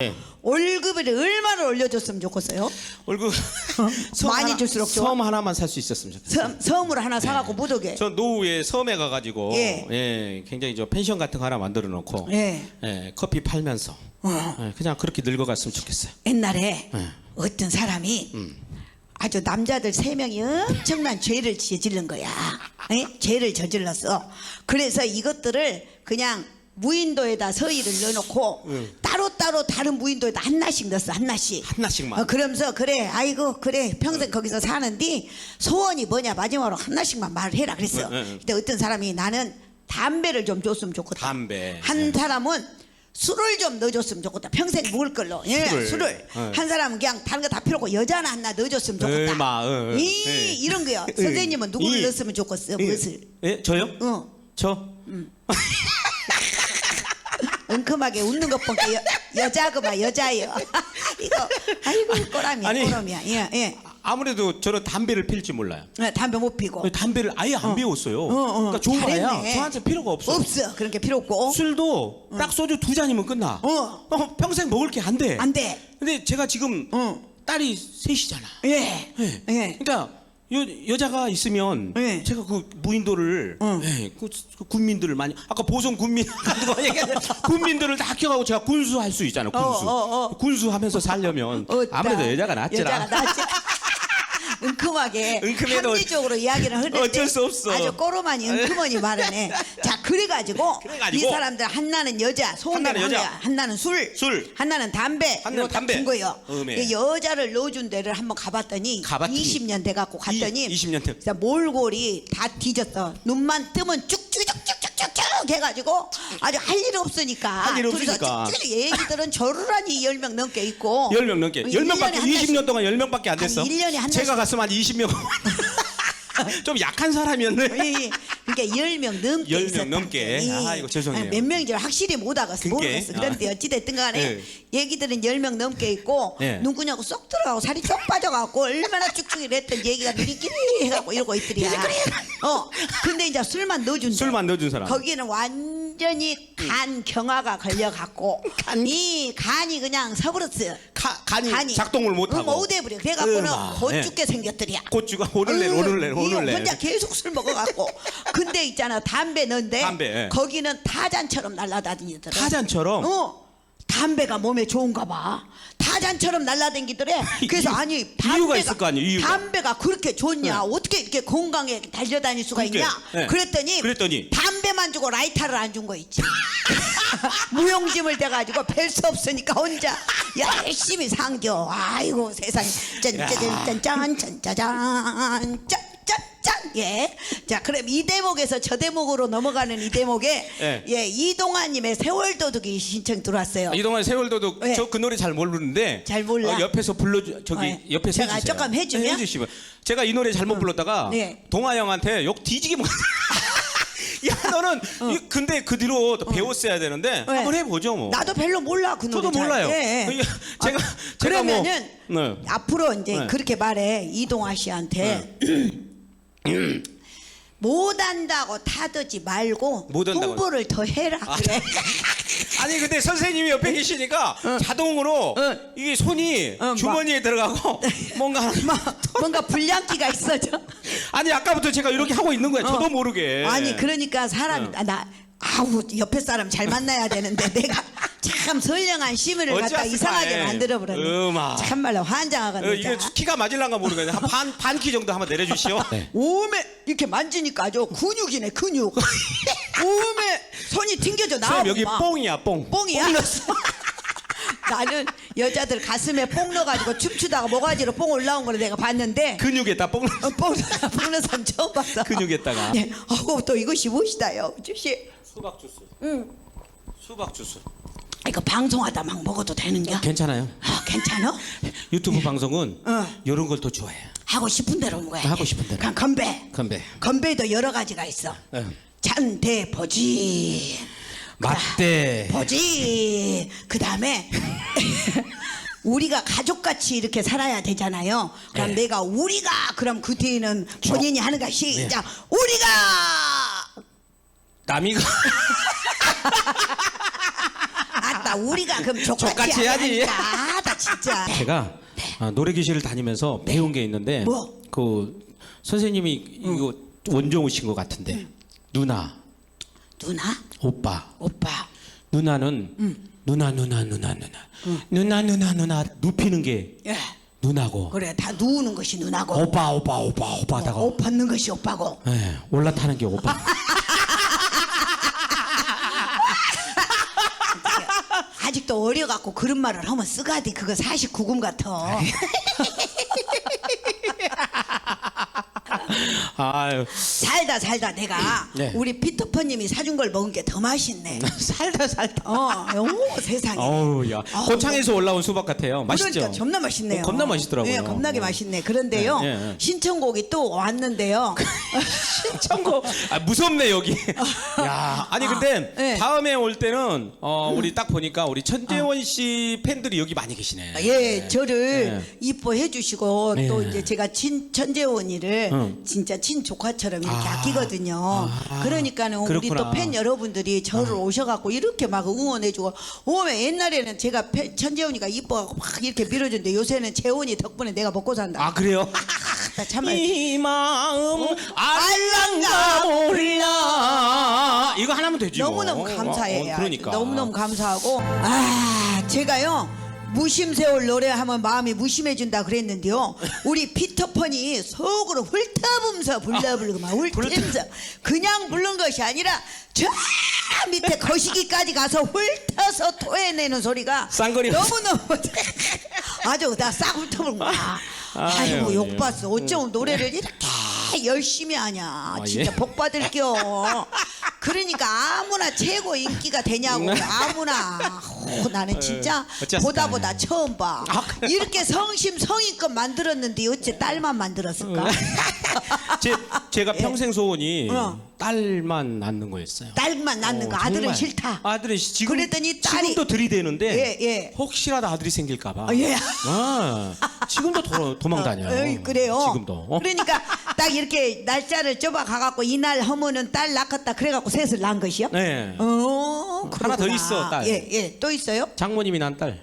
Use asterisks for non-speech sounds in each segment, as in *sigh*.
네. 월급을 얼마나 올려줬으면 좋겠어요? 월급 *laughs* 많이 줄수록 좋아. 섬 하나만 살 수 있었으면 좋겠어요. 섬, 섬으로 하나 사갖고 못 오게. 저 노후에 섬에 가가지고 예. 예. 굉장히 저 펜션 같은 거 하나 만들어 놓고 예. 예, 커피 팔면서 어. 예, 그냥 그렇게 늙어갔으면 좋겠어요. 옛날에 네. 어떤 사람이 아주 남자들 세 명이 엄청난 죄를 저지른 거야. 에? 죄를 저질렀어. 그래서 이것들을 그냥 무인도에다 서희를 넣어놓고 따로따로 다른 무인도에다 하나씩 넣었어 하나씩 하나씩만. 어, 그러면서 그래 아이고 그래 평생 거기서 사는데 소원이 뭐냐 마지막으로 하나씩만 말을 해라 그랬어 네, 네, 네. 근데 어떤 사람이 나는 담배를 좀 줬으면 좋겠다 담배. 한 사람은 술을 좀 넣어줬으면 좋겠다. 평생 먹을 걸로. 예, 술을. 술을. 네. 한 사람은 그냥 다른 거 다 필요 없고 여자나 하나 넣어줬으면 좋겠다. 얼마, 어, 어. 이, 네. 이런 거요. 예. 선생님은 누구를 이. 넣었으면 좋겠어요? 무엇을? 예, 저요? 어. 저 *laughs* 은큼하게 웃는 것 보니까 여, 여자고 봐 여자예요. *laughs* 이거 아이고 꼬람이야 아니. 꼬람이야. 예, 예. 아무래도 저는 담배를 필지 몰라요. 예, 담배 못 피고. 담배를 아예 안 배웠어요. 어, 어. 그러니까 좋아야 잘했네. 저한테 필요가 없어. 없어. 그런 게 필요 없고. 술도 딱 소주 두 잔이면 끝나. 어. 평생 먹을 게 안 돼. 안 돼. 근데 제가 지금 어. 딸이 셋이잖아. 예. 예. 예. 그러니까 여, 여자가 있으면 예. 제가 그 무인도를 어. 예, 그, 그 군민들을 많이 아까 보성 군민 *laughs* 군민들을 다 키워가고 제가 군수할 수 있잖아요. 군수. 어, 어, 어. 군수하면서 살려면 어따. 아무래도 여자가 낫지라. 여자가 낫지. 은큼하게 은큼해도 합리적으로 이야기를 하는데 *laughs* 어쩔 수 없어. 아주 꼬로만이 은큼하니 말하네. *laughs* 자 그래가지고, 그래가지고 이 사람들 한나는 여자, 소원대로 한나는 한 여자. 거야. 한나는 술, 술. 한나는 담배, 한나는 이거 담배. 준 거예요. 음에. 이 여자를 넣어준 데를 한번 가봤더니, 가봤더니 20년 돼갖고 갔더니 이- 20년 돼. 진짜 몰골이 다 뒤졌어. 눈만 뜨면 쭉쭉쭉쭉 쭉쭉 해가지고 아주 할 일 없으니까. 할일 둘이서 없으니까. 쭉쭉 얘기들은 저르라니 10명 넘게 있고 10명 넘게. 어, 10명밖에 일년에 한 20년 동안 10명밖에 안 됐어. 일년에 한 제가 갔으면 한 20명. *laughs* 좀 약한 사람이었네. 예, 예. 그러니까 10명 넘게 10명 있었다. 넘게. 예. 아, 이거 죄송해요. 아니, 몇 명인지 확실히 못 알았어. 그게? 모르겠어. 그런데 아. 어찌 됐든 간에 예. 얘기들은 10명 넘게 있고 예. 눈구냐고 쏙 들어가고 살이 쪽 빠져갖고 얼마나 쭉쭉이 했던 얘기가 느리끼리 해갖고 이러고 있더리야. 어. 근데 이제 술만 넣어준대. 술만 넣어준 사람. 거기는 완전 히 간 경화가 걸려갖고 이 간이 그냥 서브르스. 가- 간이 작동을 못하고. 응, 오대부려. 그래갖고는 으마, 곧 예. 죽게 생겼더리야. 고추가 오를래 오를래 이 오를래. 혼자 계속 술 먹어갖고 근데 있잖아 담배 넣는데 담배, 예. 거기는 타잔처럼 날아다니더라 타잔처럼? 어 담배가 몸에 좋은가 봐. 타잔처럼 날아다니더래. *laughs* 그래서 아니 이유가 담배가, 있을 거 아니에요, 이유가. 담배가 그렇게 좋냐? 어떻게 이렇게 건강에 달려다닐 수가 그러니까, 있냐? 예. 그랬더니 그랬더니. 담배만 주고 라이터를 안 준 거 있지. *laughs* 무용짐을 대가지고 별 수 없으니까 혼자. 열심히 상겨. 아이고 세상에. 짠짠짠짠짠짠짠짠 짠짠 예. 자, 그럼 이 대목에서 저 대목으로 넘어가는 이 대목에 *laughs* 예. 예, 이동환 님의 세월 도둑이 신청 들어왔어요. 이동안 세월도도 예. 저그 노래 잘 모르는데 잘 몰라? 어, 옆에서 불러주 저기 어, 옆에서 제가 해주세요. 조금 해주면? 네, 해주시면 제가 이 노래 잘못 불렀다가 네. 동아 형한테 욕 뒤지게 먹. *laughs* 야 너는 이- 근데 그 뒤로 또 배웠어야 되는데 어. 네. 한번 해보죠 뭐. 나도 별로 몰라 그 노래. 저도 잘. 몰라요. 예, 예. 제가 아, 제가 뭐 그러면은 네. 앞으로 이제 네. 그렇게 말해 이동화 씨한테 못 한다고 타드지 말고 못 한다고. 공부를 더 해라 그래. *laughs* 아니 근데 선생님이 옆에 계시니까 자동으로 어. 이게 손이 어, 막- 주머니에 들어가고 *laughs* 뭔가 뭔가 불량기가 있어져. *laughs* 아니 아까부터 제가 이렇게 하고 있는 거예요. 저도 어. 모르게. 아니 그러니까 사람이 어. 아, 나 아우 옆에 사람 잘 만나야 되는데 *laughs* 내가 참 선량한 시민을 어찌 갖다 이상하게 에. 만들어 버렸네. 음아. 참말로 어, 환장하겠네. 이게 자. 키가 맞을란가 모르겠네. 한반 키 정도 한번 내려주시오. *laughs* 네. 오메 이렇게 만지니까 아주 근육이네 근육. *laughs* 오메 손이 튕겨져 나와. 선생님 여기 뽕이야 뽕. 뽕이야. 나는 여자들 가슴에 뽕 넣어가지고 춤추다가 모가지로 뽕 올라온 걸 내가 봤는데 근육에다 뽕. 어, 뽕 뽕는 사람 처음 봤어. 근육에다가. 예. 하고 또 이것이 무엇이다요, 주씨. 수박 주스. 응. 수박 주스. 이거 방송하다 막 먹어도 되는 겨? 괜찮아요. 아, 괜찮아? 유튜브 방송은 어. 이런 걸 더 좋아해요. 하고 싶은 대로 먹어야 돼. 하고 싶은 대로. 그냥 건배. 건배. 건배도 여러 가지가 있어. 네. 잔대 보지. 맞대. 보지. 그 다음에 *laughs* 우리가 가족같이 이렇게 살아야 되잖아요. 그럼 네. 내가 우리가 그럼 그 뒤에는 본인이 하는 거 시작. 우리가 남이가 *laughs* 아따 나 우리가 그럼 족같이, 족같이 해야지. 아, 나 진짜. *laughs* 제가 아, 노래 교실을 다니면서 배운 게 있는데 뭐? 그 선생님이 이거 원종우신 것 같은데 누나 누나, 오빠. 오빠. 누나는 누나 누나 누나 누나. 누나 누나 누나 눕히는 게 예. 누나고. 그래 다 누우는 것이 누나고. 오빠 오빠 오빠 오빠다가 옷 벗는 것이 오빠고. 예, 올라타는 게 오빠. *laughs* 아직도 어려갖고 그런 말을 하면 쓰가디 그거 49금 같아. *laughs* *laughs* 아유 살다 살다 내가 네. 우리 피터퍼님이 사준 걸 먹은 게 더 맛있네. *laughs* 살다 살다 어, 오 세상에. 어우 야 아우, 고창에서 올라온 수박 같아요 맛있죠 그러니까 겁나 맛있네요. 어, 겁나 맛있더라고요 네, 겁나게 맛있네. 그런데요, 네, 네, 네. 신청곡이 또 왔는데요. *laughs* 청고 아 무섭네 여기 야 아니 근데 네. 다음에 올 때는 어 우리 딱 보니까 우리 천재원 씨 팬들이 여기 많이 계시네 예, 저를 네. 이뻐해 주시고 네. 또 이제 제가 친 천재원이를 응. 진짜 친조카처럼 이렇게 아. 아. 끼거든요 아. 그러니까는 우리 그렇구나. 또 팬 여러분들이 저를 오셔갖고 이렇게 막 응원해 주고 오면 옛날에는 제가 팬- 천재원이가 이뻐갖고 막 이렇게 밀어줬는데 요새는 재원이 덕분에 내가 먹고 산다. 아 그래요 *laughs* 나 참말. 이 마음 어? 알랑가 몰라 이거 하나면 되지 뭐. 너무너무 감사해요. 어, 그러니까 너무너무 감사하고 아 제가요 무심세월 노래하면 마음이 무심해진다 그랬는데요. 우리 피터펀이 속으로 훑어보면서 불러 부르고만 훑으면서 그냥 부른 것이 아니라 저 밑에 거시기까지 가서 훑어서 토해내는 소리가 쌍거리 너무너무 *laughs* 아주 나 싹 훑어보는 거야. 아이고 아유, 욕 예. 봤어. 어쩜 노래를 이렇게 열심히 하냐. 진짜 예. 복 받을게요. 그러니까 아무나 최고 인기가 되냐고 아무나 오, 나는 진짜 네. 어쨌을까? 보다 보다 처음 봐 아? 이렇게 성심성의껏 만들었는데 어째 딸만 만들었을까 *laughs* 제, 제가 평생 소원이 어. 딸만 낳는 거였어요 딸만 낳는 거 어, 아들은 정말. 싫다 아들은 시- 지금 그랬더니 딸이- 지금도 들이대는데 예, 예. 혹시라도 아들이 생길까봐. 어, 예. 아, 지금도 도, 도망 다녀요. 어이, 그래요 지금도. 어? 그러니까 딱 이렇게 날짜를 좁아 가갖고 이날 하면은 딸 낳겠다 그래갖고 셋을 낳은 것이요 네. 어, 하나 더 그러구나. 있어, 딸. 예, 예, 또 있어요? 장모님이 난 딸.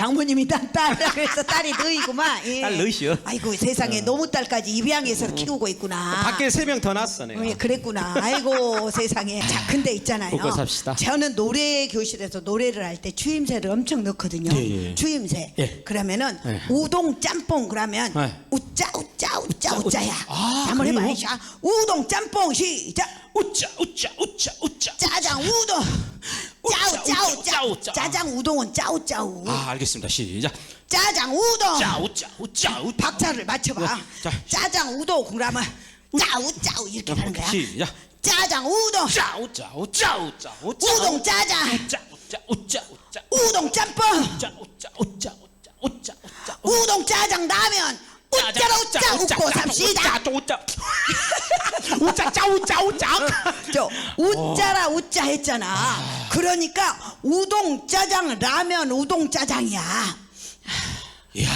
장모님이 딴 딸, 그래서 딸이 너이구만. 예. 딸 너이시여. 아이고 세상에 너무 딸까지 입양해서 키우고 있구나. 밖에 세 명더 낳았어 내가. 어, 예, 그랬구나. 아이고 *laughs* 세상에. 자, 근데 있잖아요. 먹고 삽시다. 저는 노래 교실에서 노래를 할 때 추임새를 엄청 넣거든요. 예, 예. 추임새. 예. 그러면은 예. 우동 짬뽕 그러면 예. 우짜 우짜 우짜 우짜, 우짜야. 아, 한번 해봐. 그래요? 자, 우동 짬뽕 시작. 우짜 우짜 우짜 우짜. 짜장 우동. 짜우 짜우 짜우. 짜장 우동은 짜우 짜우. 아 알겠습니다. 시작. 짜장 우동. 짜 우 짜 우 짜 우짜. 박자를 맞춰봐. 네, 자. 짜장 우동 그러면 짜우 짜우 이렇게 하는 거야. 시작. 짜장 우동. 짜 우 짜 우 짜 우 짜 우짜. 우동 짜장. 우짜 우 짜 우 짜. 우동 짬뽕. 우짜 우 짜 우 짜 우 짜 우 짜. 우동 짜장 라면. 우짜라 우짜 웃고 삽시다. 우짜 우 짜 짜 우짜 우짜. 저 우짜라 우짜 했잖아. 그러니까 우동 짜장 라면 우동 짜장이야. 이야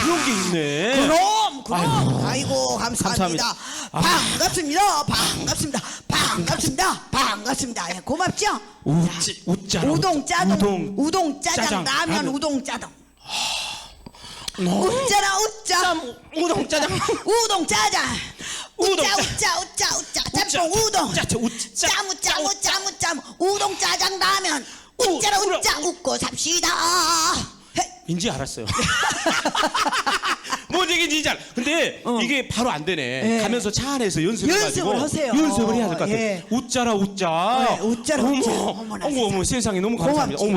그런 게 있네. 그럼 그럼 아이고, 감사합니다. 아. 반갑습니다. 반갑습니다. 반갑습니다. 반갑습니다. 예, 고맙죠? 우찌 우짜. 우동 짜장 우동 우동 짜장, 짜장, 라면 라면. 우동 짜장 너 우짜라 우짜 우동 짜장. *laughs* 우동 짜장 우동 우짜 짜- 우짜 우짜 짬뽕 우동 짜 짜, 우짜 짜무 짜무 짜무 짜무 우동 짜장 라면 우- 우짜라 우라- 우짜 웃고 삽시다 헤, 인지 알았어요. *laughs* 뭔 얘기인지 잘. 근데 이게 바로 안 되네. 예. 가면서 차 안에서 연습을 연습을 가지고 하세요. 연습을 해야 될 것 같아. 예. 웃자라 웃자. 네, 웃자라 웃자. 어머, 어머나 어머, 어머, 세상에 너무 감사합니다. 고맙지. 어머,